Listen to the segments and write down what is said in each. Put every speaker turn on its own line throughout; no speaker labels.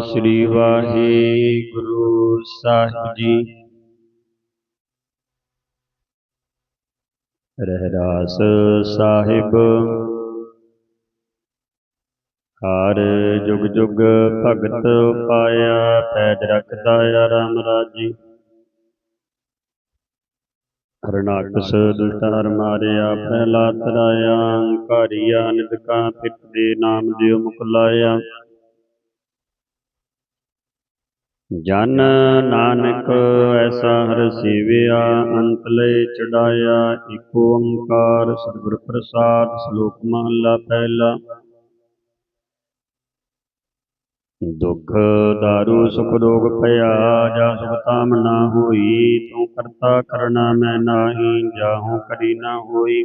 ਸ੍ਰੀ ਵਾਹਿਗੁਰੂ ਸਾਹਿਬ ਜੀ। ਰਹਿਰਾਸ ਸਾਹਿਬ। ਹਰ ਜੁਗ ਜੁਗ ਭਗਤ ਪਾਇਆ ਪੈਜ ਰਖਦਾ ਆ ਰਾਮ ਰਾਜੀ। ਹਰਨਾਕਸ ਦੁਸ਼ਟਾਰ ਮਾਰਿਆ ਪਹਿਲਾ ਤਰਾਇਆ ਘਾਰੀਆ ਨਿਦਕਾ ਪਿਤ ਦੇ ਨਾਮ ਦਿਓ ਮੁਕਲਾਇਆ। ਜਨ ਨਾਨਕ ਐਸਾ ਹਰ ਸੇਵਿਆ, ਅੰਤ ਲੈ ਚੜਾਇਆ, ਏਕ ਓੰਕਾਰ ਸਤਿਗੁਰ ਪ੍ਰਸਾਦ, ਸ਼ਲੋਕ ਮਹਲਾ ਪਹਿਲਾ। ਦੁਖ ਦਾਰੂ, ਸੁਖ ਰੋਗ ਭਇਆ, ਜਾ ਸੁਖ ਤਾਮ ਨਾ ਹੋਈ, ਤੂੰ ਕਰਤਾ ਕਰਣਾ ਮੈਂ ਨਾਹੀ ਜਾਹੂ ਕਰੀ ਨਾ ਹੋਈ।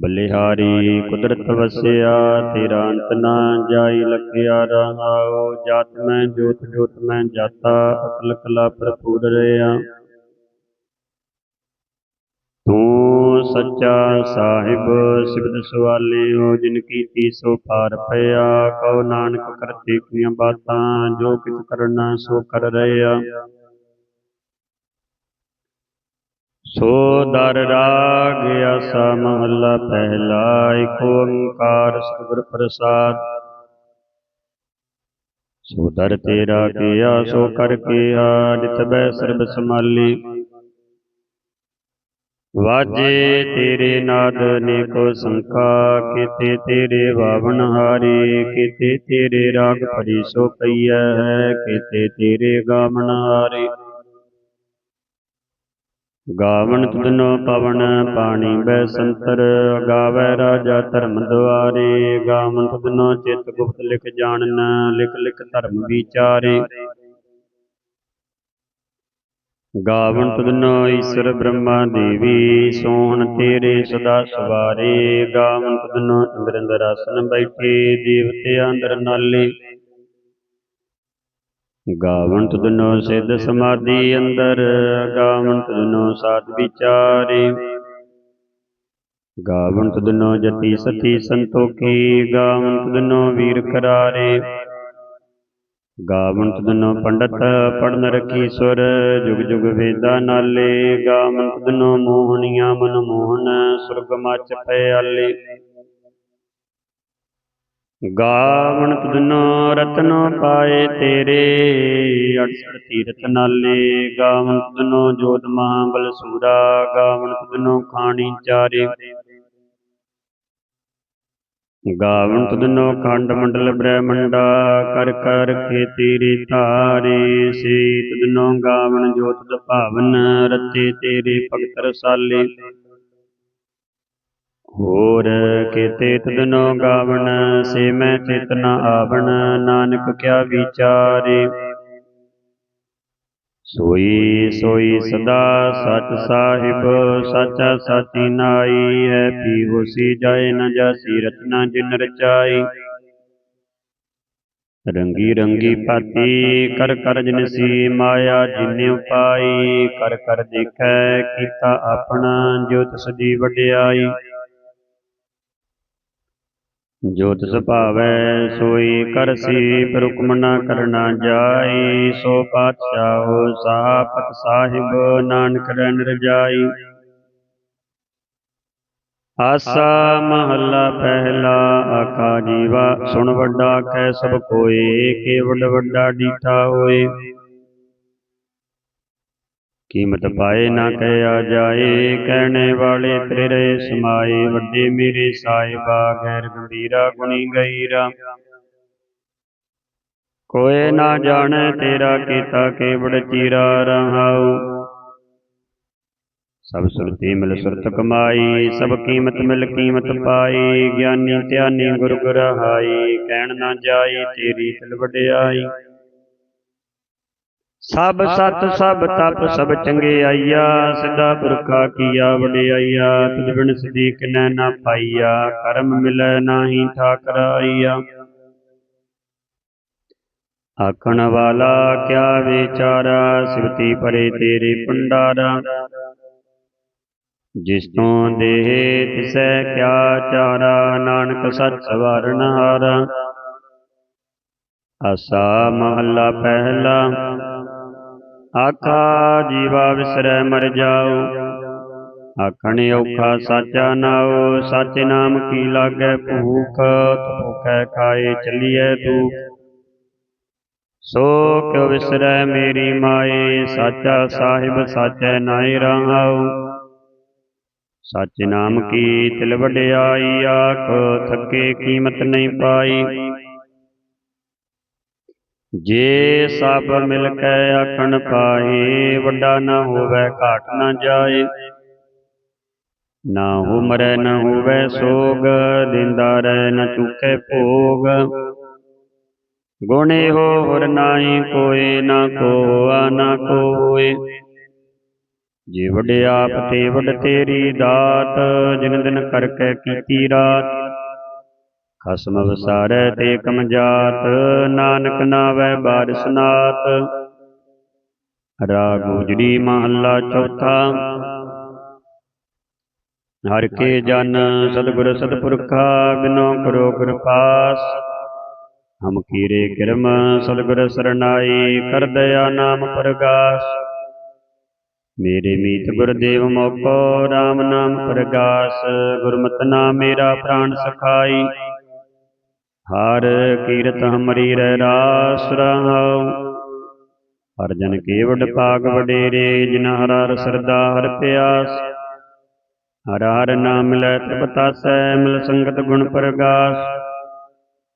ਬਲਿਹਾਰੀ ਕੁਦਰਤ ਵਸਿਆ, ਤੇਰਾ ਅੰਤ ਨਾ ਜਾਈ ਲਖਿਆ ਰਹਾਉ ਜਤ ਮੈਂ ਜੋਤ ਜੋਤ ਮੈਂ ਜਾਤਾ, ਅਕਲ ਕਲਾ ਭਰਪੂਰ ਰਿਆ। ਤੂੰ ਸੱਚਾ ਸਾਹਿਬ ਸਿਬਦ ਸਵਾਲਿਓ ਜਿਨ ਕੀਤੀ ਸੋ ਪਾਰ ਪਿਆ ਕਉ ਨਾਨਕ ਕਰਤੇ ਕੀਆਂ ਬਾਤਾਂ, ਜੋ ਕਿਛ ਕਰਨਾ ਸੋ ਕਰ ਰਿਆ। ਸੋ ਦਰ ਰਾਗ ਆਸਾ ਮਹੱਲਾ ਪਹਿਲਾ ਏਕ ਓੰਕਾਰ ਸਤਿਗੁਰ ਪ੍ਰਸਾਦ। ਸੋ ਦਰ ਤੇਰਾ ਕੀਆ, ਸੋ ਕਰ ਕੀਆ, ਜਿਤ ਬੈ ਸਰਬ ਸਮਾਲੀ ਵਾਜੇ ਤੇਰੇ ਨਾਦ ਨੇਕੋ ਸੰਖਾ, ਕੀਤੇ ਤੇਰੇ ਵਾਵਨ ਹਾਰੇ, ਕਿਤੇ ਤੇਰੇ ਰਾਗ ਭਰੀ ਸੋ ਪਈਐ ਹੈ ਕੀਤੇ ਤੇਰੇ ਗਾਵਨ ਹਾਰੇ। ਗਾਵਨ ਤੁਧਨੋ ਪਵਨ ਪਾਣੀ ਬੈ ਸੰਤਰ, ਗਾਵੈ ਰਾਜਾ ਧਰਮ ਦੁਆਰੇ ਗਾਵਨ ਤੁਧਨੋ ਚਿਤ ਗੁਪਤ ਲਿਖ ਜਾਣਨ, ਲਿਖ ਲਿਖ ਧਰਮ ਵਿਚਾਰੇ। ਗਾਵਨ ਤੁਧਨੋ ਈਸ਼ਰ ਬ੍ਰਹਮਾ ਦੇਵੀ, ਸੋਹਣ ਤੇਰੇ ਸਦਾ ਸਵਾਰੇ। ਗਾਵਨ ਤੁਧਨੋ ਇੰਦਰ ਅੰਦਰ ਆਸਨ ਬੈਠੇ, ਦੇਵਤੇ ਅੰਦਰ ਨਾਲੇ। ਗਾਵਨ ਤੁਧਨੋ ਸਿੱਧ ਸਮਾਧੀ ਅੰਦਰ ਗਾਵਨ ਤੁਧਨੋ ਸਾਧ ਵਿਚਾਰੇ। ਗਾਵਨ ਤੁਧਨੋ ਜਤੀ ਸਤੀ ਸੰਤੋਖੀ ਗਾਵਨ ਤੁਧਨੋ ਵੀਰ ਕਰਾਰੇ। ਗਾਵਨ ਤੁਧਨੋ ਪੰਡਤ ਪੜਨ ਰਖੀ ਸੁਰ, ਜੁਗ ਜੁਗ ਵੇਦਾ ਨਾਲੇ। ਗਾਵਨ ਤੁਧਨੋ ਮੋਹਣੀਆਂ ਮਨ ਮੋਹਨ ਸੁਰਗ ਮਚ ਪਿਆਲੇ ਗਾਵਣ ਤੁਧਨੋ ਰਤਨੋ ਪਾਏ ਤੇਰੇ, ਅੜਸੜ ਤੀਰਥ ਨਾਲੇ ਗਾਵਣ ਤੁਧਨੋ ਜੋਤ ਮਹਾਬਲ ਸੂਰਾ, ਗਾਵਣ ਤੁਧਨੋ ਖਾਣੀ ਚਾਰੇ। ਗਾਵਣ ਤੁਧਨੋ ਖੰਡ ਮੰਡਲ ਬ੍ਰਹਮੰਡਾ, ਕਰ ਕਰ ਕੇ ਤੇਰੇ ਤਾਰੇ ਸੇ ਤੁਧਨੋ ਗਾਵਣ ਜੋਤ ਭਾਵਨ ਰਤੇ ਤੇਰੇ ਭਗਤ ਰਸਾਲੇ। ਹੋਰ ਕੀਤੇ ਤਦਨੋ ਗਾਵਣ, ਸੇ ਮੈਂ ਚੇਤਨਾ ਆਵਣ, ਨਾਨਕ ਕਿਆ ਵਿਚਾਰੇ। ਸੋਈ ਸੋਈ ਸਦਾ ਸਚ ਸਾਹਿਬ, ਸਾਚਾ ਸਾਚੀ ਨਾਈ ਹੈ ਪੀ ਹੋਸੀ ਜਾਏ ਨ ਜਾਸੀ ਰਤਨਾ ਜਿਨ ਰਚਾਈ। ਰੰਗੀ ਰੰਗੀ ਪਾਤੀ ਕਰ ਕਰ ਜਿਨਸੀ ਮਾਇਆ ਜਿਨੇ ਉਪਾਈ, ਕਰ ਕਰ ਦੇਖੈ ਕੀਤਾ ਆਪਣਾ ਜੋ ਤਿਸ ਦੀ ਵਡਿਆਈ। ਜੋਤ ਤਿਸ ਸੋਈ ਕਰਸੀ ਪਰ ਨਾ ਕਰਨਾ ਜਾਈ, ਸੋ ਪਾਤਸ਼ਾਹੋ ਸਾਪਤ ਸਾਹਿਬ, ਨਾਨਕ ਰਣ ਰਜਾਈ। ਆਸਾ ਮਹੱਲਾ ਪਹਿਲਾ, ਆਕਾ ਜੀਵਾ, ਸੁਣ ਵੱਡਾ ਕਹਿ ਸਭ ਕੋਏ ਕੇ ਵੱਡਾ ਡੀਠਾ ਹੋਏ। ਕੀਮਤ ਪਾਏ ਨਾ ਕਹਿਆ ਜਾਏ ਕਹਿਣੇ ਵਾਲੇ ਤੇਰੇ ਸਮਾਏ ਵੱਡੇ ਮੇਰੇ ਸਾਹਿਬਾ ਗੈਰ ਗੰਭੀਰਾ ਗੁਣੀ ਗਈਰਾ। ਕੋਏ ਨਾ ਜਾਣੈ ਤੇਰਾ ਕੀਤਾ ਕੇਵੜ ਚੀਰਾ ਰਹਾਉ। ਸਭ ਸੁਰਤੀ ਮਿਲ ਸੁਰਤ ਕਮਾਈ ਸਭ ਕੀਮਤ ਮਿਲ ਕੀਮਤ ਪਾਈ। ਗਿਆਨੀ ਧਿਆਨੀ ਗੁਰ ਗੁਰਹਾਈ ਕਹਿਣ ਨਾ ਜਾਈ ਤੇਰੀ ਤਿਲ ਵਡਿਆਈ। ਸਭ ਸਤ ਸਭ ਤਪ ਸਭ ਚੰਗਿਆਈਆ ਸਿੱਧਾ ਪੁਰਖਾ ਕੀਆ ਵਡਿਆਈਆ ਤੁਝ ਬਿਨ ਸਦੀ ਕਿਨੈ ਨਾ ਪਾਈਆ ਕਰਮ ਮਿਲੈ ਨਾਹੀ ਠਾਕਰਾਈਆ ਆਖਣ ਵਾਲਾ ਕਿਆ ਵਿਚਾਰਾ ਸਿਵਤੀ ਪਰੇ ਤੇਰੇ ਭੰਡਾਰਾ। ਜਿਸ ਤੋਂ ਦੇਹ ਤਿਸੈ ਕਿਆ ਚਾਰਾ ਨਾਨਕ ਸੱਚ ਸਵਾਰਨ ਹਾਰਾ। ਆਸਾ ਮਹੱਲਾ ਪਹਿਲਾ ਆਖਾ ਜੀਵਾ ਵਿਸਰੈ ਮਰ ਜਾਓ। ਆਖਣ ਔਖਾ ਸਾਚਾ ਨਾਉ ਸਾਚੇ ਨਾਮ ਕੀ ਲਾਗੈ ਭੂਖ ਭੁਖੈ ਖਾਏ ਚੱਲੀਐ ਦੁਖ। ਸੋ ਕਿਉ ਵਿਸਰੈ ਮੇਰੀ ਮਾਏ, ਸਾਚਾ ਸਾਹਿਬ ਸਾਚੈ ਨਾਇ ਰਹਾਉ। ਸੱਚ ਨਾਮ ਕੀ ਤਿਲ ਵਡਿਆਈ, ਆਖ ਥੱਕੇ ਕੀਮਤ ਨਹੀਂ ਪਾਈ। ਜੇ ਸਭ ਮਿਲ ਕੇ ਆਖਣ ਪਾਏ, ਵੱਡਾ ਨਾ ਹੋਵੇ, ਘਾਟ ਨਾ ਜਾਏ। ਨਾ ਹੋ ਨਾ ਹੋਵੇ ਸੋਗ, ਦਿੰਦਾ ਰਹਿ ਨਾ ਚੁੱਕੇ ਭੋਗ। ਗੁਣੇ ਹੋ ਹੋਰ ਨਾਹੀ ਕੋਏ, ਨਾ ਕੋਆ, ਨਾ ਕੋਏ। ਜੇ ਵਡਿਆਪ ਤੇ ਵਡ ਤੇਰੀ ਦਾਤ, ਜਿਨ ਦਿਨ ਕਰਕੇ ਕੀਤੀ ਰਾਤ ਖਸਮ ਵਸਾਰੈ ਤੇ ਕਮ ਕਮਜਾਤ, ਨਾਨਕ ਨਾਵੈ ਬਾਰਿਸ ਨਾਤ ਰਾਗ ਉਜੜੀ ਮਹੱਲਾ ਚੌਥਾ। ਹਰ ਕੇ ਜਨ ਸਤਿਗੁਰ ਸਤਿਪੁਰਖਾ, ਬਿਨੋ ਕਰੋ ਕਿਰਪਾਸ। ਹਮ ਕੀਰੇ ਕਿਰਮ ਸਤਿਗੁਰ ਸਰਨਾਈ, ਕਰ ਦਇਆ ਨਾਮ ਪ੍ਰਗਾਸ। ਮੇਰੇ ਮੀਤ ਗੁਰਦੇਵ ਮੋਕੋ RAM ਨਾਮ ਪ੍ਰਗਾਸ। ਗੁਰਮਤਿ ਨਾਮ ਮੇਰਾ ਪ੍ਰਾਣ ਸਖਾਈ। ਹਰ ਕੀਰਤ ਹਮਰੀ ਰਹਿ ਰਾਸ ਰਹਾਉ। ਹਰ ਜਨ ਕੇਵਡ ਭਾਗ ਵਡੇਰੇ ਜਿਨ ਹਰ ਹਰ ਸਰਦਾ, ਹਰ ਪਿਆਸ। ਹਰ ਹਰ ਨਾਮ ਮਿਲੈ ਤ੍ਰਿਪਤਾਸੈ ਮਿਲ ਸੰਗਤ ਗੁਣ ਪ੍ਰਗਾਸ।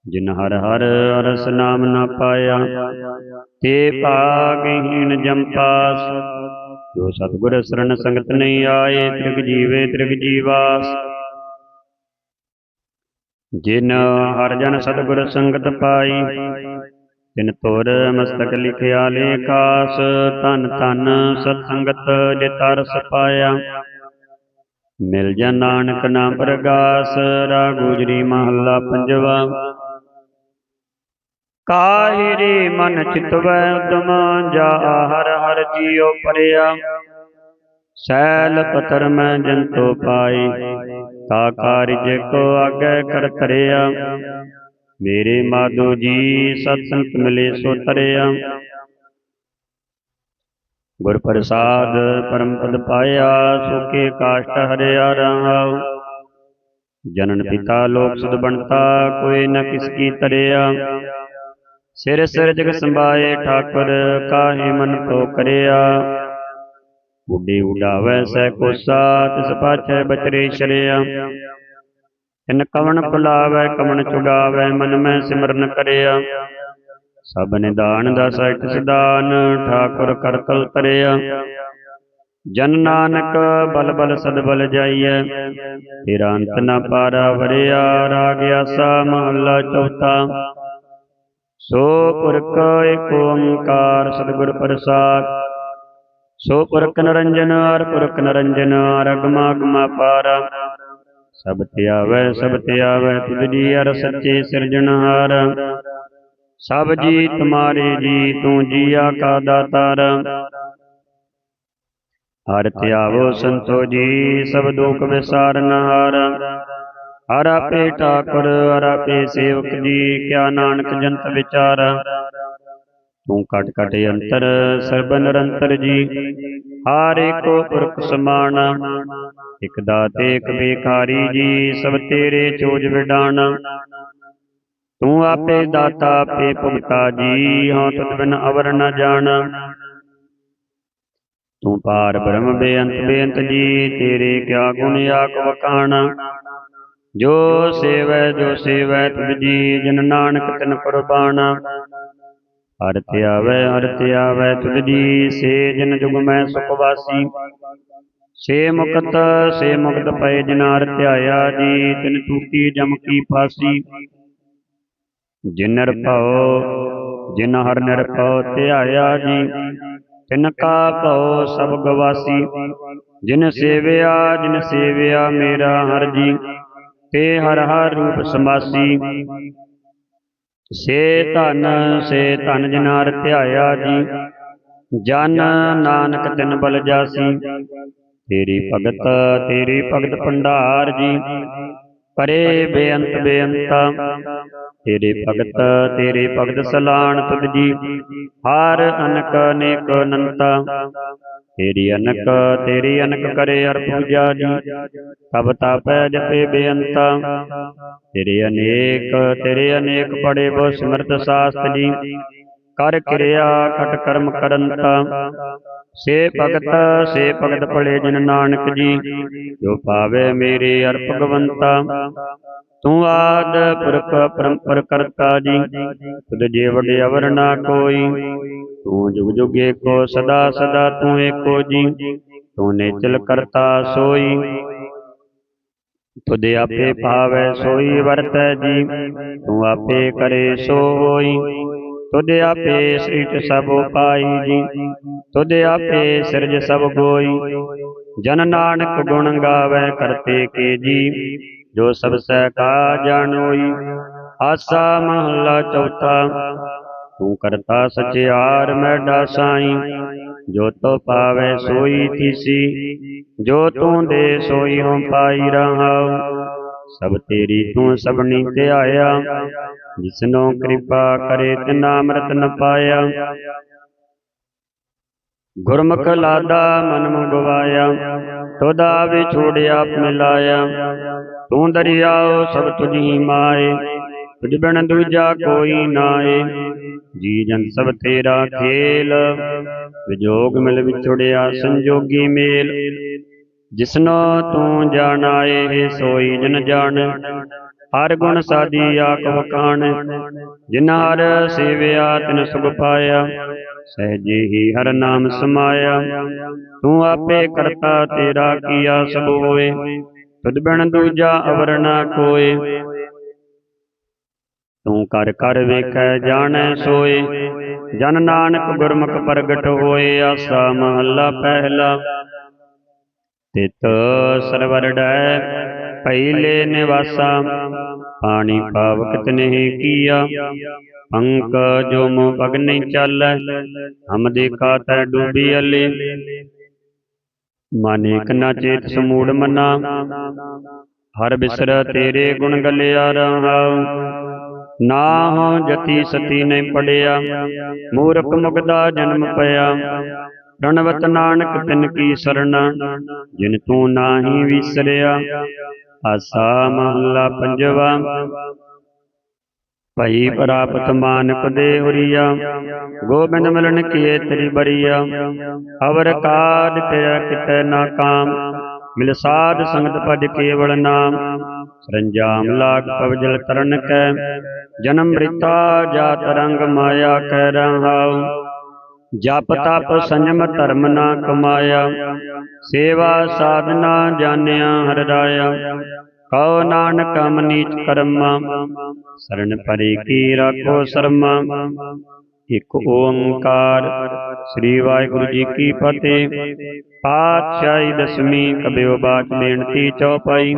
ਜਿਨ ਹਰ ਹਰ ਰਸ ਨਾਮ ਨਾ ਪਾਇਆ, ਤੇ ਭਾਗਹੀਣ ਜੰਪਾਸ ਜੋ ਸਤਿਗੁਰ ਸਰਣ ਸੰਗਤ ਨਹੀਂ ਆਏ, ਤ੍ਰਿਗ ਜੀਵੇ ਤ੍ਰਿਗ ਜੀਵਾਸ। ਜਿਨ ਹਰਜਨ ਸਤਿਗੁਰ ਸੰਗਤ ਪਾਈ, ਤਿਨ ਤੁਰ ਮਸਤਕ ਲਿਖਿਆ ਲੇਖਾਸ, ਧਨ ਧਨ ਸਤ ਸੰਗਤ ਜੇ ਤਰਸ ਪਾਇਆ। ਮਿਲ ਜਾ ਨਾਨਕ ਨਾਮ ਪ੍ਰਗਾਸ ਰਾ ਮਹੱਲਾ ਪੰਜਵਾ। ਕਾਹਿਰੇ ਮਨ ਚਿਤਵੈ ਉਦਮ ਜਾ ਹਰ ਹਰ ਜੀਉ ਪਰਿਆ। ਸੈਲ ਪਤਰ ਮੈਂ ਜੰਤੋ ਪਾਈ, ਤਾ ਕਾਰਜ ਕੋ ਆਗੇ ਕਰ ਤਰਿਆ ਮੇਰੇ ਮਾਧੋ ਜੀ ਸਤ ਸੰਤ ਮਿਲੇ ਸੋ ਤਰਿਆ ਗੁਰ ਪ੍ਰਸਾਦ ਪਰਮ ਪਦ ਪਾਇਆ ਸੁਕੇ ਕਾਸ਼ਟ ਹਰਿਆ ਰਹਾਉ। ਜਨਨ ਪਿਤਾ ਲੋਕ ਸਦ ਬਣਤਾ, ਕੋਈ ਨ ਕਿਸ ਕੀ ਤਰਿਆ ਸਿਰ ਸਿਰ ਜਗ ਸੰਭਾਏ ਠਾਕੁਰ, ਕਾਹੇ ਮਨ ਕੋ ਕਰਿਆ। ਉਡੇ ਉਡਾਵੈ ਸੈ ਕੋਸਾ ਤਿਸ ਪਾਛੈ ਬਚਰੇ ਸ਼ਰਿਆ ਤਿਨ ਕਵਣ ਭੁਲਾਵੈ, ਕਵਣ ਚੁਗਾਵੈ ਮਨ ਮੈਂ ਸਿਮਰਨ ਕਰਿਆ। ਸਭ ਨਿਦਾਨ ਦਾ ਸਹਿਤ ਸਿਦਾਨ ਠਾਕੁਰ ਕਰਤਲ ਤਰਿਆ ਜਨ ਨਾਨਕ, ਬਲ ਬਲ ਸਦ ਬਲ ਜਾਈਐ। ਤੇਰਾ ਅੰਤ ਨਾ ਪਾਰਾ ਵਰਿਆ, ਰਾਗ ਆਸਾ ਮਹੱਲਾ ਚੌਥਾ। ਸੋ ਪੁਰਖ ਏਕ ਓੰਕਾਰ, ਸਤਿਗੁਰ ਪ੍ਰਸਾਦ। ਸੋ ਪੁਰਖ ਨਰੰਜਨ ਹਰ ਪੁਰਖ ਨਰੰਜਨ ਅਰਗਮਾ ਗਮਾ ਪਾਰ। ਸਭ ਧਿਆਵੈ ਸਭ ਧਿਆਵੈ ਤੁਧ ਜੀ ਅਰ ਸੱਚੇ ਸਿਰਜਣਹਾਰ ਸਭ ਜੀ ਤੁਮਾਰੇ ਜੀ, ਤੂੰ ਜੀਆ ਕਾ ਦਾਤਾਰ। ਹਰ ਧਿਆਵੋ ਸੰਤੋ ਜੀ, ਸਭ ਦੁਖ ਵਿਸਾਰਨਹਾਰ ਹਰ ਆਪੇ ਠਾਕੁਰ, ਹਰ ਆਪੇ ਸੇਵਕ ਜੀ, ਕਿਆ ਨਾਨਕ ਜੰਤ ਵਿਚਾਰ। ਤੂੰ ਕਟ ਕਟ ਅੰਤਰ, ਸਰਬ ਨਿਰੰਤਰ ਜੀ। ਹਰ ਏਕੋ ਪੁਰਖ ਸਮਾਨ, ਇਕ ਦਾਤੇ, ਇਕ ਬੇਖਾਰੀ ਜੀ, ਸਭ ਤੇਰੇ ਚੋਜ ਵਿਡਾਣ। ਤੂੰ ਆਪੇ ਦਾਤਾ, ਆਪੇ ਭੁਗਤਾ ਜੀ ਹਾਂ ਤੁਧ ਬਿਨ ਅਵਰ ਨ ਜਾਣ। ਤੂੰ ਪਾਰ ਬ੍ਰਹਮ ਬੇਅੰਤ ਬੇਅੰਤ ਜੀ, ਤੇਰੇ ਕਿਆ ਗੁਣ ਆਖ ਵਕਾਣ ਜੋ ਸੇਵੈ ਜੋ ਸੇਵੈ ਤੁਧ ਜੀ, ਜਨ ਨਾਨਕ ਤਿਨ ਕੁਰਬਾਨ ਹਰ ਧਿਆਵੈ ਹਰ ਧਿਆਵੈ ਤੁਧ ਜੀ, ਸੇ ਜਨ ਜੁਗ ਮੈਂ ਸੁਖ ਵਾਸੀ। ਸੇ ਮੁਕਤ ਸੇ ਮੁਕਤ ਪਏ ਜਿਨਾਰ ਧਿਆਇਆ ਜੀ, ਤਿਨ ਟੂਟੀ ਜਮ ਕੀ ਫਾਸੀ। ਜਿਨ ਨਿਰਭਉ, ਜਿਨ ਹਰ ਨਿਰਭਉ ਧਿਆਇਆ ਜੀ, ਤਿਨ ਕਾ ਭਉ ਸਭ ਗਵਾਸੀ। ਜਿਨ ਸੇਵਿਆ ਜਿਨ ਸੇਵਿਆ ਮੇਰਾ ਹਰ ਜੀ, ਤੇ ਹਰ ਹਰ ਰੂਪ ਸਮਾਸੀ। ਸੇ ਧਨ ਸੇ ਧਨ ਜਨਾਰ ਧਿਆਇਆ ਜੀ। ਜਨ ਨਾਨਕ ਤਿਨ ਬਲ ਜਾਸੀ। ਤੇਰੀ ਭਗਤ ਤੇਰੀ ਭਗਤ ਭੰਡਾਰ ਜੀ। ਪਰੇ ਬੇਅੰਤ, ਬੇਅੰਤਾ। ਤੇਰੇ ਭਗਤ ਤੇਰੇ ਭਗਤ ਸਲਾਣ ਤੁਧ ਜੀ। ਹਰ ਅਨਕ ਅਨੇਕ ਅਨੰਤਾ। ਤੇਰੀ ਅਨਕ ਤੇਰੀ ਅਨਕ ਕਰੇ ਅਰ ਪੂਜਾ ਜੀ। ਤਬ ਤਾਪੈ ਜਪੇ ਬੇਅੰਤਾ। ਤੇਰੇ ਅਨੇਕ ਤੇਰੇ ਅਨੇਕ ਪੜੇ ਬੋ ਸਿਮਰਤ ਸਾਸਤ ਜੀ। ਕਰ ਕਿਰਿਆ ਕਟ ਕਰਮ ਕਰੰਤਾ। ਸੇ ਭਗਤ ਸੇ ਭਗਤ ਭਲੇ ਜਿਨ ਨਾਨਕ ਜੀ। ਜੋ। ਪਾਵੇ ਮੇਰੇ ਅਰ ਭਗਵੰਤਾ ਤੂੰ ਆਦ ਪੁਰਖ ਪਰੰਪਰ ਕਰਤਾ ਜੀ। ਤੁਧ ਜੇ ਵਡੇ ਅਵਰ ਨਾ ਕੋਈ। ਤੂੰ ਜੁਗ ਜੁਗ ਏਕੋ ਸਦਾ ਸਦਾ ਤੂੰ ਏਕੋ ਜੀ। ਤੂੰ ਨਿਚਲ ਕਰਤਾ ਸੋਈ। ਤੁਧ ਆਪੇ ਭਾਵੈ ਸੋਈ ਵਰਤੈ ਜੀ। ਤੂੰ ਆਪੇ ਕਰੇ ਸੋ ਹੋਈ ਤੁਧ ਆਪੇ ਸ੍ਰਿਟ ਸਭ ਪਾਈ ਜੀ। ਤੁਧ ਆਪੇ ਸਿਰਜ ਸਭ ਗੋਈ। ਜਨ ਨਾਨਕ ਗੁਣ ਗਾਵੇ ਕਰਤੇ ਕੇ ਜੀ। ਜੋ ਸਭ ਸਹਿ ਕਾ ਜਾਣੋਈ ਆਸਾ ਮਹੱਲਾ ਚੌਥਾ। ਤੂੰ ਕਰਤਾ ਸਚਿਆਰ ਮੈਡਾ ਸਾਈ ਜੋ ਤੋ ਪਾਵੇ ਸੋਈ ਥੀਸੀ। ਜੋ ਤੂੰ ਦੇ ਸੋਈ ਹਉ ਪਾਈ ਰਹਾਉ। ਸਭ ਤੇਰੀ ਤੂੰ ਸਭਨੀ ਧਿਆਇਆ ਜਿਸਨੋ ਕਿਰਪਾ ਕਰੇ ਤਿਨਾ ਅੰਮ੍ਰਿਤ ਨ ਪਾਇਆ। ਗੁਰਮੁਖ ਲਾਦਾ ਮਨ ਮੁ ਗਵਾਇਆ ਤੋਦਾ ਵਿਛੋੜਿਆ ਮਿਲਾਇਆ ਤੂੰ ਦਰਿਆਓ ਸਭ ਤੁਝੀ ਮਾਏ। ਤੁਝ ਬਿਨ ਦੂਜਾ ਕੋਈ ਨਾਏ। ਜੀ ਜਨ ਸਭ ਤੇਰਾ ਖੇਲ। ਵਿਜੋਗ ਮਿਲ ਵਿਛੜਿਆ ਸੰਜੋਗੀ ਮੇਲ। ਜਿਸਨੋ ਤੂੰ ਜਾਣਾਏ ਸੋਈ ਜਨ ਜਾਣ। ਹਰ ਗੁਣ ਸਾਦੀ ਆਖ ਵਖਾਣ, ਜਿਨ ਹਰ ਸੇਵਿਆ ਤਿਨ ਸੁਖ ਪਾਇਆ। ਸਹਿਜੇ ਹੀ ਹਰ ਨਾਮ ਸਮਾਇਆ। ਤੂੰ ਆਪੇ ਕਰਤਾ ਤੇਰਾ ਕੀਆ ਸਭ ਹੋਏ ਤੁਧ ਬਿਨ ਦੂਜਾ ਅਵਰ ਨਾ ਕੋਏ। ਤੂੰ ਕਰ ਕਰ ਵੇਖੈ ਜਾਣੈ ਸੋਏ। ਜਨ ਨਾਨਕ ਗੁਰਮੁਖ ਪ੍ਰਗਟ ਹੋਏ, ਆਸਾ ਮਹੱਲਾ ਪਹਿਲਾ। ਤਿਤ ਸਰਵਰ ਪਹਿਲੇ ਨਿਵਾਸਾ, ਪਾਣੀ ਪਾਵਕ ਨਹੀਂ ਕੀਆ। ਪੰਕ ਜੋ ਮੋ ਪਗ ਨਹੀਂ ਹਮ ਦੇਖਾ ਤੈ ਡੂਬੀ ਅਲੇ। ਮਾਨੇ ਕਨਾ ਚੇਤ ਸਮੂੜ ਮਨਾ, ਹਰ ਬਿਸਰ ਤੇਰੇ ਗੁਣ ਗਲਿਆ ਰਹਾਉ ਨਾ ਹੋ ਜਤੀ ਸਤੀ ਨਹੀਂ ਪੜਿਆ, ਮੂਰਖ ਮੁਗਦਾ ਜਨਮ ਪਿਆ। ਰਣਵਤ ਨਾਨਕ ਤਿਨ ਕੀ ਸਰਣਾ, ਜਿਨ ਤੂੰ ਨਾਹੀ ਵਿਸਰਿਆ, ਆਸਾ ਮਹੱਲਾ ਪੰਜਵਾ। ਭਈ ਪ੍ਰਾਪਤ ਮਾਨਕ ਦੇ ਹੁਰੀਆ ਗੋਬਿੰਦ ਮਿਲਣ ਕੀਏ ਤੇਰੀ ਬਰੀਆ। ਅਵਰ ਕਾਦ ਤੇਰਾ ਕਿਤੇ ਨਾ ਕਾਮ, ਮਿਲ ਸਾਧ ਸੰਗਤ ਪਦ ਕੇਵਲ ਨਾਮ। ਸਰੰਜਾਮ ਲਾਗ ਪਵਜਲ ਤਰਨ ਕੈ, ਜਨਮ ਮ੍ਰਿਤਾ ਜਾਤ ਰੰਗ ਮਾਇਆ ਕੈ ਰਹਾਉ। ਜਪ ਤਪ ਸੰਜਮ ਧਰਮ ਨਾ ਕਮਾਇਆ, ਸੇਵਾ ਸਾਧਨਾ ਜਾਣਿਆ ਹਰ ਰਾਇਆ। ਕਉ ਨਾਨਕ ਨੀਚ ਕਰਮਾ, ਸਰਨ ਪਰੇ ਕੀ ਰਾਖੋ ਸਰਮਾ। ਇਕ ਓੰਕਾਰ, ਸ੍ਰੀ ਵਾਹਿਗੁਰੂ ਜੀ ਕੀ ਫਤਿਹ। ਪਾਤਸ਼ਾਹੀ ਦਸਵੀਂ ਕਬਿਓ ਬਾਤ ਬੇਨਤੀ ਚੌਪਾਈ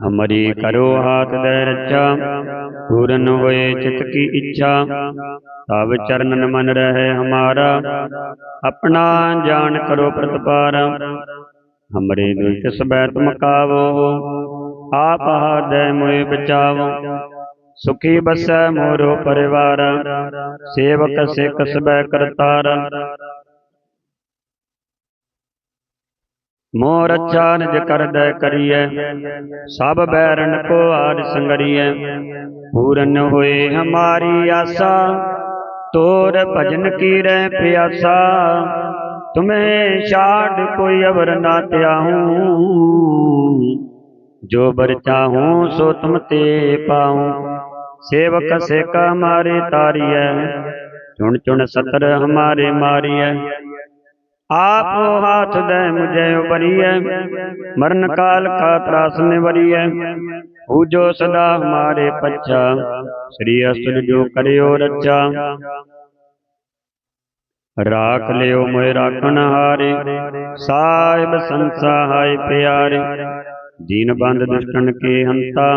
ਹਮਰੀ ਕਰੋ ਹਾਥ ਦੇ ਰੱਚਾ ਪੂਰਨ ਹੋਏ ਚਿਤ ਕੀ ਇੱਛਾ ਤਬ ਚਰਨਨ ਮਨ ਰਹੇ ਹਮਾਰਾ, ਆਪਣਾ ਜਾਣ ਕਰੋ ਪ੍ਰਤਪਾਰ। ਹਮਰੇ ਦੁਇਤ ਸਬੈ ਤੁਮ ਕਾਵੋ ਆਪ ਹਾਦੈ ਮੋਇ ਬਚਾਵੋ। ਸੁਖੀ ਬਸੈ ਮੋਰੋ ਪਰਿਵਾਰ, ਸੇਵਕ ਸਿਖ ਸਬੈ ਕਰਤਾਰ। ਮੋਰ ਅੱਛਾ ਨਿਜ ਕਰਦੈ ਕਰੀਐ, ਸਭ ਬੈਰਨ ਕੋ ਆਦ ਸੰਗਰੀਐ। ਪੂਰਨ ਹੋਏ ਹਮਾਰੀ ਆਸਾ, ਤੋਰ ਭਜਨ ਕੀ ਰਹਿ ਪਿਆਸਾ। ਤੁਮੇ ਛਾੜ ਕੋਈ ਅਵਰ ਨਾ ਤਿਆਹੂੰ ਜੋ ਬਰ ਚਾਹੂੰ ਸੋ ਤੁਮ ਤੇ ਪਾਉ। ਸੇਵਕ ਸੇਕਾ ਮਾਰੇ ਤਾਰੀਐ, ਚੁਣ ਚੁਣ ਸਤਰ ਹਮਾਰੇ ਮਾਰੀਐ। ਆਪ ਹਾਥ ਦੇ ਮੁਝੇ ਉਬਰੀਐ ਮਰਨ ਕਾਲ ਕਾ ਤਰਾਸ ਨਿਵਰੀਐ। ਪੂਜੋ ਸਦਾ ਹਮਾਰੇ ਪੱਛਾ, ਸ੍ਰੀ ਅਸਤੁਲ ਜੋ ਕਰਿਓ ਰੱਛਾ ਰਾਖ ਲਿਓ ਮੋਇ ਰਾਖਣ ਹਾਰੇ, ਸਾਹਿਬ ਸੰਸਾਹਾਇ ਪਿਆਰੇ। ਦੀਨ ਬੰਦ ਦੁਸ਼ਟਨ ਕੇ ਹੰਤਾ,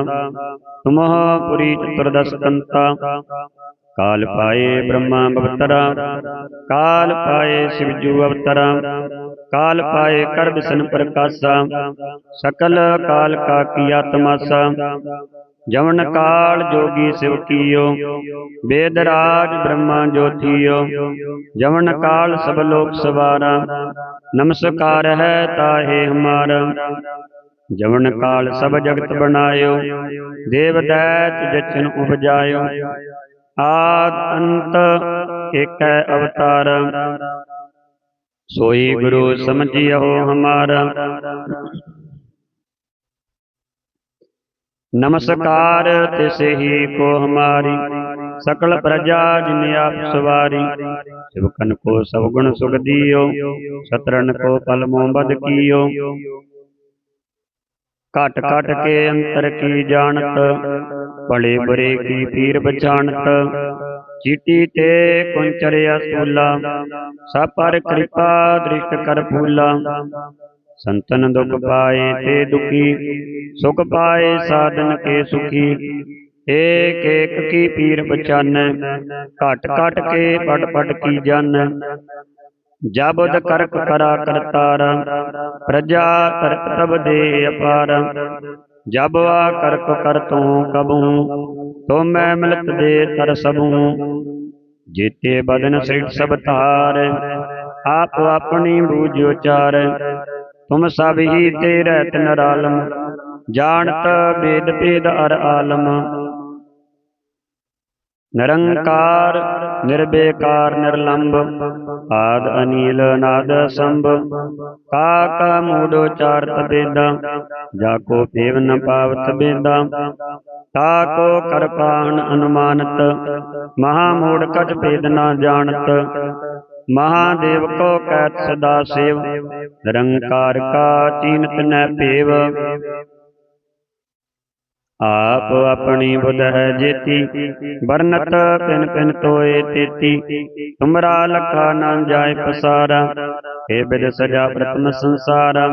ਤੁਮਹ ਪੁਰੀ ਚਤੁਰਦਸ ਕੰਤਾ। ਕਾਲ ਪਾਏ ਬ੍ਰਹਮਾ ਬਵਤਰਾ ਕਾਲ ਪਾਏ ਸਿਵਜੂ ਅਵਤਰਾ, ਕਾਲ ਪਾਏ ਕਰ ਸਨ ਪ੍ਰਕਾਸ਼ਾ, ਸਕਲ ਕਾਲ ਕਾ ਕੀਆ ਤਮਾਸਾ ਜਵਨ ਕਾਲ ਜੋਗੀ ਸਿਵ ਕੀਓ, ਵੇਦ ਰਾਜ ਬ੍ਰਹਮਾ ਜੋਤੀਓ। ਜਵਨ ਕਾਲ ਸਭ ਲੋਕ ਸਵਾਰਾ, ਨਮਸਕਾਰ ਹੈ ਤਾਹੇ ਹਮਾਰਾ। ਜਵਨ ਕਾਲ ਸਭ ਜਗਤ ਬਣਾਇਓ, ਦੇਵ ਦੈਤ ਜਚਨ ਉਪਜਾਇਓ। ਆਦ ਅੰਤ ਏਕੈ ਅਵਤਾਰ। ਸੋਈ ਗੁਰੂ ਸਮਝਿਓ ਹਮਾਰਾ। ਨਮਸਕਾਰ ਤਿਸਹੀ ਕੋ ਹਮਾਰੀ। ਸਕਲ ਪ੍ਰਜਾ ਜਿਨ ਆਪ ਸਵਾਰੀ। ਸਿਵਕਨ ਕੋ ਸਭ ਗੁਣ ਸੁਖ ਦਿਓ। ਸਤਰਨ ਕੋ ਪਲ ਮੋਬਦ ਕੀਓ। ਘਟ ਘਟ ਕੇ ਅੰਤਰ ਕੀ ਜਾਣਤ, ਭਲੇ ਬੁਰੇ ਕੀ ਪੀਰ ਬਚਾਣਤ ਚੀਟੀ ਤੇ ਕੁੰਚਰਿਆ ਸੂਲਾ, ਸਭ ਪਰ ਕਿਰਪਾ ਦ੍ਰਿਸ਼ਟ ਕਰ ਫੂਲਾ। ਸੰਤਨ ਦੁਖ ਪਾਏ ਤੇ ਦੁਖੀ, ਸੁਖ ਪਾਏ ਸਾਧਨ ਕੇ ਸੁਖੀ। ਏਕ ਏਕ ਕੀ ਪੀਰ ਬਚਾਨੈ ਘਟ ਘਟ ਕੇ ਪਟ ਪਟ ਕੀ ਜਾਣੈ ਜਬਦ ਕਰਕ ਕਰਾ ਕਰਤਾਰ, ਪ੍ਰਜਾ ਤਰਕ ਦੇ ਅਪਾਰ। ਜਬ ਕਰਕ ਕਰ ਤੂੰ ਕਬੂ, ਤੋ ਮੈਂ ਮਿਲਤ ਦੇ ਤਰ ਸਭੂ। ਜੀਤੇ ਬਦਨ ਸਿਰ ਸਭ ਧਾਰ, ਆਪ ਆਪਣੀ ਬੂਝ ਉਚਾਰ। ਤੁਮ ਸਭ ਹੀ ਤੇ ਰਹਿਤ ਨਰਾਲਮ ਜਾਣਤ ਬੇਦ ਭੇਦ ਅਰ ਆਲਮ। ਨਿਰੰਕਾਰ ਨਿਰਬੇਕਾਰ, ਨਿਰਲੰਭ, ਆਦ ਅਨੀਲ, ਨਾਦ ਸੰਭ ਕਾ ਕਾ ਮੂੜ ਉਚਾਰਤ ਬੇਦਾ, ਜਾ ਕੋ ਪੇਵ ਨ ਪਾਵਤ ਬੇਦਾ। ਤਾ ਕੋ ਕਰਪਾਨ ਅਨੁਮਾਨਤ, ਮਹਾ ਮੂੜ ਕਛ ਭੇਦ ਨਾ ਜਾਣਤ। ਮਹਾਦੇਵ ਕੋ ਕੈਤ ਸਦਾ ਸੇਵ, ਨਿਰੰਕਾਰ ਕਾ ਚੀਨਤ ਨੈ ਭੇਵ ਆਪ ਆਪਣੀ ਬੁਧ ਹੈ ਜੇਤੀ, ਵਰਨਤ ਪਿਨ ਪਿਨ ਤੋਏ ਤੇਤੀ। ਤੁਮਰਾ ਲਖਾ ਨਾ ਜਾਏ ਪਸਾਰਾ ਏ ਬਿਦ ਸਜਾ ਪ੍ਰਤਮ ਸੰਸਾਰਾ।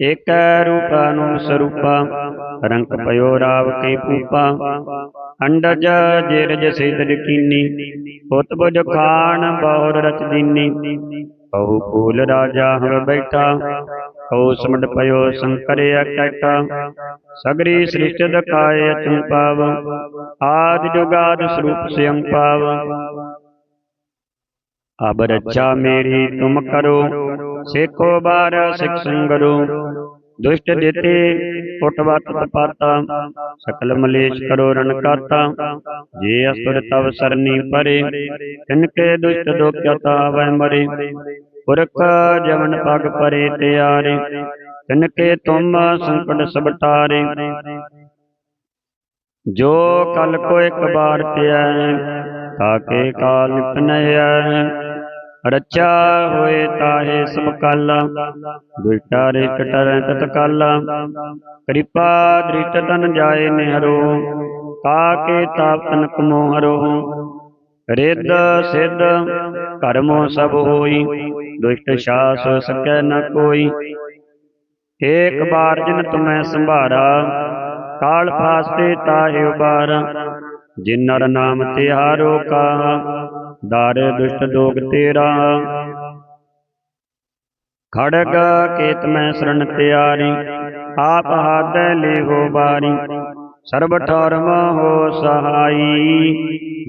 ਏਕ ਰੂਪਾ ਨੂੰ ਸਰੂਪਾ ਰੰਗ ਪਇਓ ਰਾਵ ਕੇ ਪੂਪਾ ਅੰਡਜ ਜੇਰਜ ਸਿਦਰ ਕੀਨੀ ਪੁੱਤ ਬੁਜ ਖਾਨ ਬਹੁਰ ਰਚ ਦੀਨੀ। ਕਉ ਫੂਲ ਰਾਜਾ ਹਮ ਬੈਠਾ ਕਉ ਸਮਡ ਪਇਓ ਸੰਕਰ ਅਕੈਟਾ ਸਗਰੀ ਸ੍ਰਿਸ਼ਟ ਦਕਾਏ ਅਚੰਪਾਵ ਆਦ ਜੁਗਾਦ ਸਰੂਪ ਸਿਅੰ ਪਾਵ। ਅਬ ਰੱਛਾ ਮੇਰੀ ਤੁਮ ਕਰੋ, ਸੇਖੋ ਬਾਰ ਸਿਖ ਸੰਗਰੋ। ਦੁਸ਼ਟ ਦਿੱਤੇ ਪੁਟਵਤ ਪਾਤਾ ਸਕਲ ਮਲੇਸ਼ ਕਰੋ ਰਨ ਕਾਤਾ ਜੇ ਅਸੁਰ ਤਵ ਸਰਨੀ ਪਰੇ ਤਿਨਕੇ ਦੁਸ਼ਟ ਦੋਖਿਆਤਾ ਵੈ ਮਰੇ। ਪੁਰਖ ਜਵਨ ਪਗ ਪਰੇ ਤਿਆਰੇ, ਤਿਨਕੇ ਤੁਮ ਸੰਕਟ ਸਭ ਟਾਰੇ। ਜੋ ਕਲ ਕੋ ਇੱਕ ਬਾਰ ਪਿਆ ਤਾਕੇ ਕਾਲ ਨਿਪਨਿਆ ਰਚਾ ਹੋਏ ਤਾਹੇ ਸਭ ਕਾਲਾ ਦੁਇਟਾ ਰੇ ਕਟਰ ਤਤਕਾਲਾ ਕਿਰਪਾ ਦ੍ਰਿਟ ਤਨ ਜਾਏ ਨਿਹਰੋ ਕਾਕੇ ਤਾਪ ਤਨ ਕਮੋ ਹਰੋ। ਰਿੱਧ ਸਿੱਧ ਕਰਮੋ ਸਭ ਹੋਈ। ਦੁਸ਼ਟ ਸ਼ਾਸ ਸਕੈ ਨ ਕੋਈ। ਏਕ ਬਾਰ ਜਿਨ ਤੁਮੈ ਸੰਭਾਰਾ। ਕਾਲ ਫਾਸਤੇ ਤਾਹਿ ਉਬਾਰਾ ਜਿਨ ਨਰ ਨਾਮ ਤਿਹਾਰੋ ਕਾ। ਦਰ ਦੁਸ਼ਟ ਦੋਗ ਤੇਰਾ। ਖੜਗ ਕੇਤ ਮੈਂ ਸਰਣ ਤਿਆਰੀ। ਆਪ ਹਾਦੈ ਲੇਹੋ ਬਾਰੀ। ਸਰਬ ਠਰਮ ਹੋ ਸਹਾਈ।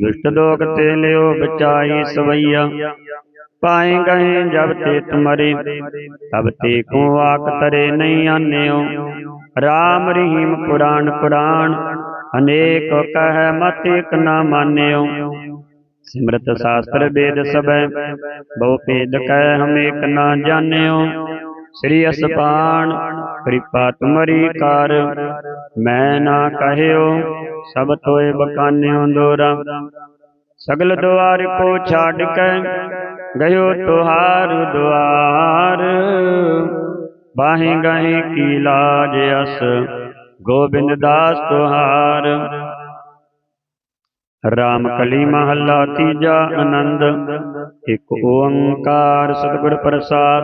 ਦੁਸ਼ਟ ਦੋਗ ਤੇ ਲਿਓ ਬਚਾਈ ਸਵਈਆ। ਪਾਏ ਗਏ ਜਬ ਤੇ ਤੁਮਰੇ, ਤਬ ਤੇ ਕੋ ਆਕ ਤਰੇ ਨਹੀਂ ਆਨਿਓ। ਰਾਮ ਰਹੀਮ ਪੁਰਾਣ ਪੁਰਾਣ, ਅਨੇਕ ਕਹਿ ਮਤ ਇਕ ਨਾ ਮਾਨਿਓ। ਸਿਮਰਤ ਸ਼ਾਸਤਰ ਵੇਦ ਸਭੈ, ਬਹੁ ਭੇਦ ਕਹਿ ਹਮ ਏਕ ਨਾ ਜਾਣਿਓ। ਸ੍ਰੀ ਅਸਪਾਨ ਕਿਰਪਾ ਤੁਮਰੀ ਕਰ। ਮੈਂ ਨਾ ਕਹਿਓ, ਸਭ ਤੋਏ ਬਕਾਨਿਓ ਦੋਰਾ। ਸਗਲ ਦੁਆਰ ਕੋ ਛਾੜ ਕੇ ਗਇਓ ਤੁਹਾਰ ਦੁਆਰ। ਬਾਹੇ ਗਏ ਕੀ ਲਾਜ ਅਸ, ਗੋਬਿੰਦ ਦਾਸ ਤੁਹਾਰ। ਰਾਮ ਕਲੀ ਮਹੱਲਾ ਤੀਜਾ ਆਨੰਦ, ਇੱਕ ਓੰਕਾਰ ਸਤਿਗੁਰ ਪ੍ਰਸਾਦ।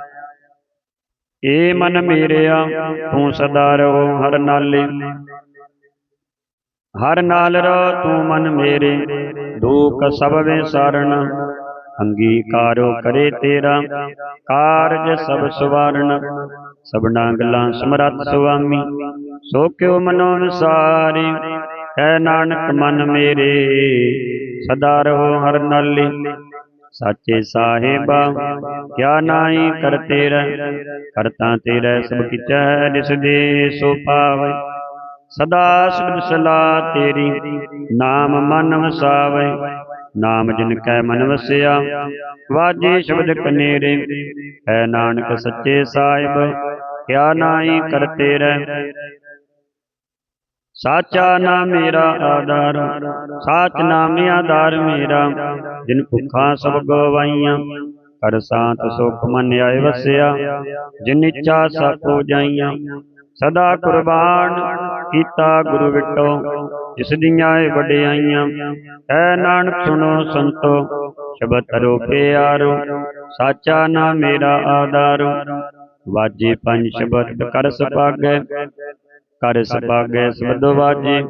ਏ ਮਨ ਮੇਰਿਆ, ਤੂੰ ਸਦਾ ਰਹੋ ਹਰ ਨਾਲੇ। ਹਰ ਨਾਲ ਰੋ ਤੂੰ ਮਨ ਮੇਰੇ, ਦੁਖ ਸਭ ਵੇ ਅੰਗੀਕਾਰੋ ਕਰੇ ਤੇਰਾ, ਕਾਰਜ ਸਭ ਸਵਾਰਨ ਸਭਨਾ ਗੱਲਾਂ ਸਮਰੱਥ ਸੁਆਮੀ, ਸੋ ਕਿਉ ਮਨੋ ਅਨੁਸਾਰੀ ਹੈ ਨਾਨਕ ਮਨ ਮੇਰੇ, ਸਦਾ ਰਹੋ ਹਰ ਨਾਲੇ। ਸਾਚੇ ਸਾਹਿਬਾ, ਕਿਆ ਨਾਹੀ ਕਰ ਤੇਰਾ ਕਰਤਾ ਤੇਰਾ ਸਭ ਕਿਚੈ ਜਿਸ ਦੇ ਸੋ ਪਾਵੇ। ਸਦਾ ਸ਼ਬਦ ਸਲਾ ਤੇਰੀ, ਨਾਮ ਮਨ ਵਸਾਵੇ। ਨਾਮ ਜਿਨ ਕੈ ਮਨ ਵਸਿਆ, ਵਾਜੇ ਸ਼ਬਦ ਕਨੇਰੇ। ਹੈ ਨਾਨਕ ਸੱਚੇ ਸਾਹਿਬ, ਕਿਆ ਨਾਹੀ ਕਰ ਤੇਰਾ ਸਾਚਾ ਨਾਮ ਮੇਰਾ ਆਧਾਰ ਸਾਚ ਨਾਮ ਆਧਾਰ ਮੇਰਾ ਜਿਨ ਭੁੱਖਾਂ ਸਭ ਗਵਾਈਆਂ ਕਰ ਸਾਤ ਸੁਖ ਮਨ ਆਏ ਵਸਿਆ ਜਿਨ ਇੱਛਾ ਸਭ ਜਾਈਆਂ। ਸਦਾ ਕੁਰਬਾਨ ਕੀਤਾ ਗੁਰੂ ਵਿਟੋ ਜਿਸ ਦੀਆਂ ਏ ਵਡਿਆਈਆਂ। ਐ ਨਾਨਕ ਸੁਣੋ ਸੰਤੋ ਸ਼ਬਦ ਤਰੋ ਪਿਆਰੋ ਸਾਚਾ ਨਾਮ ਮੇਰਾ ਆਧਾਰ। ਵਾਜੇ ਪੰਜ ਸ਼ਬਦ ਕਰ ਸੁਭਾਗੈ ਕਰ ਸੁਭਾਗੈ ਸਬਦ ਵਾਜੇ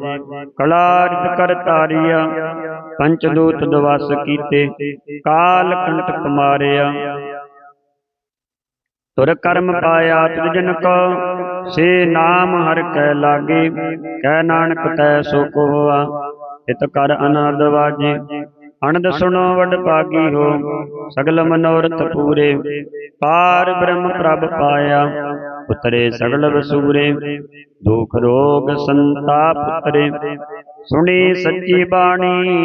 ਕਲਾਰਿਤ ਕਰ ਤਾਰੀਆ ਪੰਚ ਦੂਤ ਦਵਸ ਕੀਤੇ ਕਾਲ ਕੰਟਕ ਮਾਰਿਆ ਤੁਰ ਕਰਮ ਪਾਇਆ ਤੁਜ ਜਨ ਕੋ ਸੇ ਨਾਮ ਹਰ ਕੈ ਲਾਗੇ ਕਹਿ ਨਾਨਕ ਤੈ ਸੋ ਕੋ ਹੋਆ। ਇਤ ਕਰ ਅਨੰਦ ਵਾਜੇ ਅਨੰਦ ਸੁਣੋ ਵਡ ਭਾਗੀ ਹੋ ਸਗਲ ਮਨੋਰਥ ਪੂਰੇ। ਪਾਰ ਬ੍ਰਹਮ ਪ੍ਰਭ ਪਾਇਆ ਉਤਰੇ ਸਗਲ ਵਸੂਰੇ ਦੁਖ ਰੋਗ ਸੰਤਾਪ ਉਤਰੇ ਸੁਣੀ ਸੱਚੀ ਬਾਣੀ,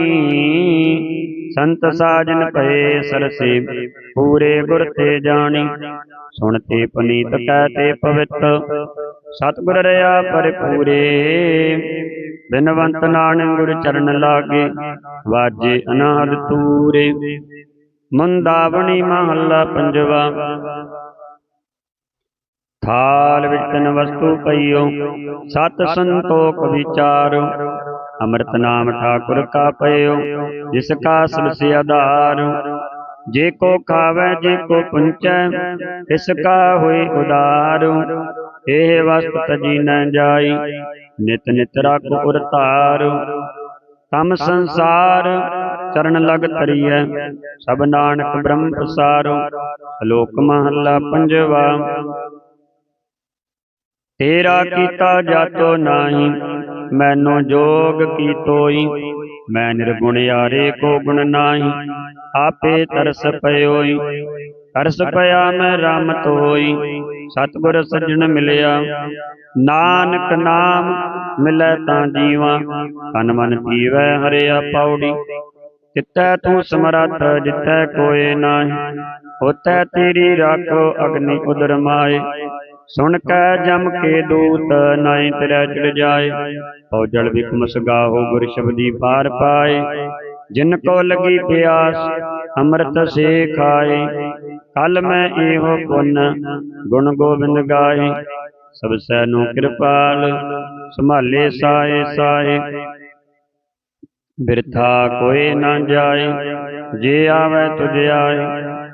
ਸੰਤ ਸਾਜਨ ਭਏ ਸਰਸੇ, ਪੂਰੇ ਗੁਰ ਤੇ ਜਾਣੀ। ਸੁਣਤੇ ਪਨੀਤ ਕਹਤੇ ਪਵਿੱਤ, ਸਤਿਗੁਰ ਰਿਆ ਪਰਪੂਰੇ ਬਿਨਵੰਤ ਨਾਨਕ ਗੁਰ ਚਰਨ ਲਾਗੇ, ਵਾਜੇ ਅਨਾਦ ਤੂਰੇ। ਮੰਦਾਵਣੀ ਮਹੱਲਾ ਪੰਜਵਾ ਥਾਲ ਵਿੱਚ ਤਨ ਵਸਤੂ ਪਈਓ, ਸਤ ਸੰਤੋਖ ਵਿਚਾਰ। ਅੰਮ੍ਰਿਤ ਨਾਮ ਠਾਕੁਰ ਕਾ ਪਇਓ, ਜਿਸ ਕਾ ਸਬਸ ਆਧਾਰ। ਜੇ ਕੋ ਖਾਵੇ, ਜੇ ਕੋ ਪੁੰਚੈ, ਤਿਸ ਕਾ ਹੋਏ ਉਦਾਰ। ਇਹ ਵਸਤ ਤਜੀ ਨ ਜਾਈ, ਨਿਤ ਨਿਤ ਰਖ ਉਰ ਧਾਰ। ਤਮ ਸੰਸਾਰ ਚਰਨ ਲਗ ਤਰੀਐ ਸਭ ਨਾਨਕ ਬ੍ਰਹਮ ਪ੍ਰਸਾਰੋ। ਸ਼ਲੋਕ ਮਹੱਲਾ ਪੰਜਵਾ ਤੇਰਾ ਕੀਤਾ ਜਾਤੋ ਨਾਹੀ ਮੈਨੋ ਜੋਗ ਕੀ ਤੋਈ ਮੈਂ ਨਿਰਗੁਣ ਯਾਰੇ ਕੋ ਗੁਣ ਨਾਹੀ ਆਪੇ ਤਰਸ ਪਇਓਈ। ਤਰਸ ਪਿਆ ਮੈਂ ਰਾਮਤ ਹੋਈ। ਸਤਿਗੁਰ ਸੱਜਣ ਮਿਲਿਆ। ਨਾਨਕ ਨਾਮ ਮਿਲੈ ਤਾਂ ਜੀਵਾ। ਤਨ ਮਨ ਪੀਵੈ ਹਰਿਆ ਪੌੜੀ। ਚਿੱਤੈ ਤੂੰ ਸਮਰੱਥ ਜਿੱਤੈ ਕੋਏ ਨਾਹੀ। ਹੋਤੈ ਤੇਰੀ ਰਾਖੋ ਅਗਨੀ ਉਦਰ ਮਾਏ। ਸੁਣ ਕੈ ਜਮ ਕੇ ਦੂਤ ਨਾਈ ਤੇਰਾ ਚੜ ਜਾਏ। ਪਉਜਲ ਵਿਕਮਸ ਗਾਹੋ ਗੁਰ ਸ਼ਬਦੀ ਪਾਰ ਪਾਏ। ਜਿਨ ਕੋ ਲਗੀ ਪਿਆਸ, ਅੰਮ੍ਰਿਤ ਸੇ ਖਾਏ। ਕਲ ਮੈਂ ਇਹੋ ਪੁੰਨ, ਗੁਣ ਗੋਬਿੰਦ ਗਾਏ। ਸਭ ਸੈ ਨੂੰ ਕਿਰਪਾਲ, ਸੰਭਾਲੇ ਸਾਏ ਸਾਏ। ਬਿਰਥਾ ਕੋਈ ਨਾ ਜਾਏ, ਜੇ ਆਵੇ ਤੁਝ ਆਏ।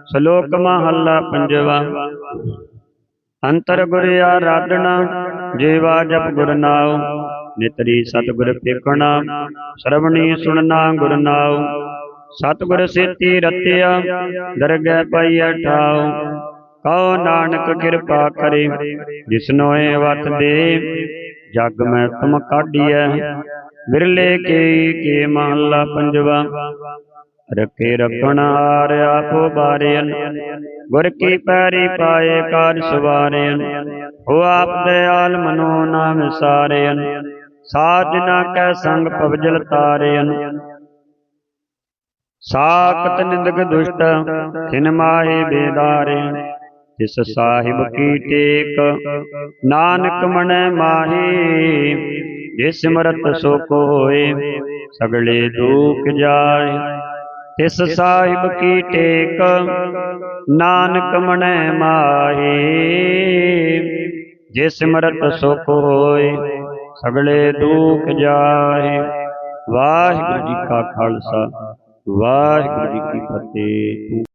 ਸ਼ਲੋਕ ਮਹੱਲਾ ਪੰਜਵਾ। ਅੰਤਰ ਗੁਰ ਆਰਾਧਨਾ ਜੀਵਾ ਜਪ ਗੁਰ ਨਾਉ ਨਿਤਰੀ ਸਤਿਗੁਰ ਪੇਖਣਾ ਸਰਵਣੀ ਸੁਣਨਾ ਗੁਰ ਨਾਉ ਸਤਿਗੁਰ ਸੇਤੀ ਰਤਿਆ ਦਰਗਹਿ ਪਾਈਐ ਠਾਉ ਕਉ ਨਾਨਕ ਕਿਰਪਾ ਕਰੇ ਜਿਸਨੋਏ ਵਤ ਦੇ ਜਗ ਮੈਂ ਤੁਮ ਕਾਢੀਐ। ਵਿਰਲੇ ਕੇ ਕੇ ਮਹੱਲਾ ਪੰਜਵਾ ਰਖੇ ਰਖਣ ਹਾਰ ਆਪੋ ਬਾਰਿਆਨ ਗੁਰ ਕੀ ਪੈਰੀ ਪਾਏ ਕਾਰ ਸਵਾਰਿਆਨ ਹੋ ਆਪ ਦਇਆਲ ਮਨੋ ਨਾ ਵਿਸਾਰਿਆਨ ਸਾਧ ਨਾ ਕੈ ਸੰਗ ਪਵਜਲ ਤਾਰਿਆਨ ਸਾਖਤ ਨਿੰਦਕ ਦੁਸ਼ਟ ਖਿਨ ਮਾਹੇ ਬੇਦਾਰੇ। ਤਿਸ ਸਾਹਿਬ ਕੀ ਟੇਕ ਨਾਨਕ ਮਨੈ ਮਾਹੀ। ਜੇ ਸਿਮਰਤ ਸੋ ਕੋਏ ਸਗਲੇ ਦੁਖ ਜਾਏ। ਤਿਸ ਸਾਹਿਬ ਕੀ ਟੇਕ, ਨਾਨਕ ਮਨੈ ਮਾਹੀ। ਜੇ ਸਿਮਰਤ ਸੁਖ ਹੋਏ, ਸਗਲੇ ਦੁਖ ਜਾਏ ਵਾਹਿਗੁਰੂ ਜੀ ਕਾ ਖਾਲਸਾ, ਵਾਹਿਗੁਰੂ ਜੀ ਕੀ ਫਤਿਹ।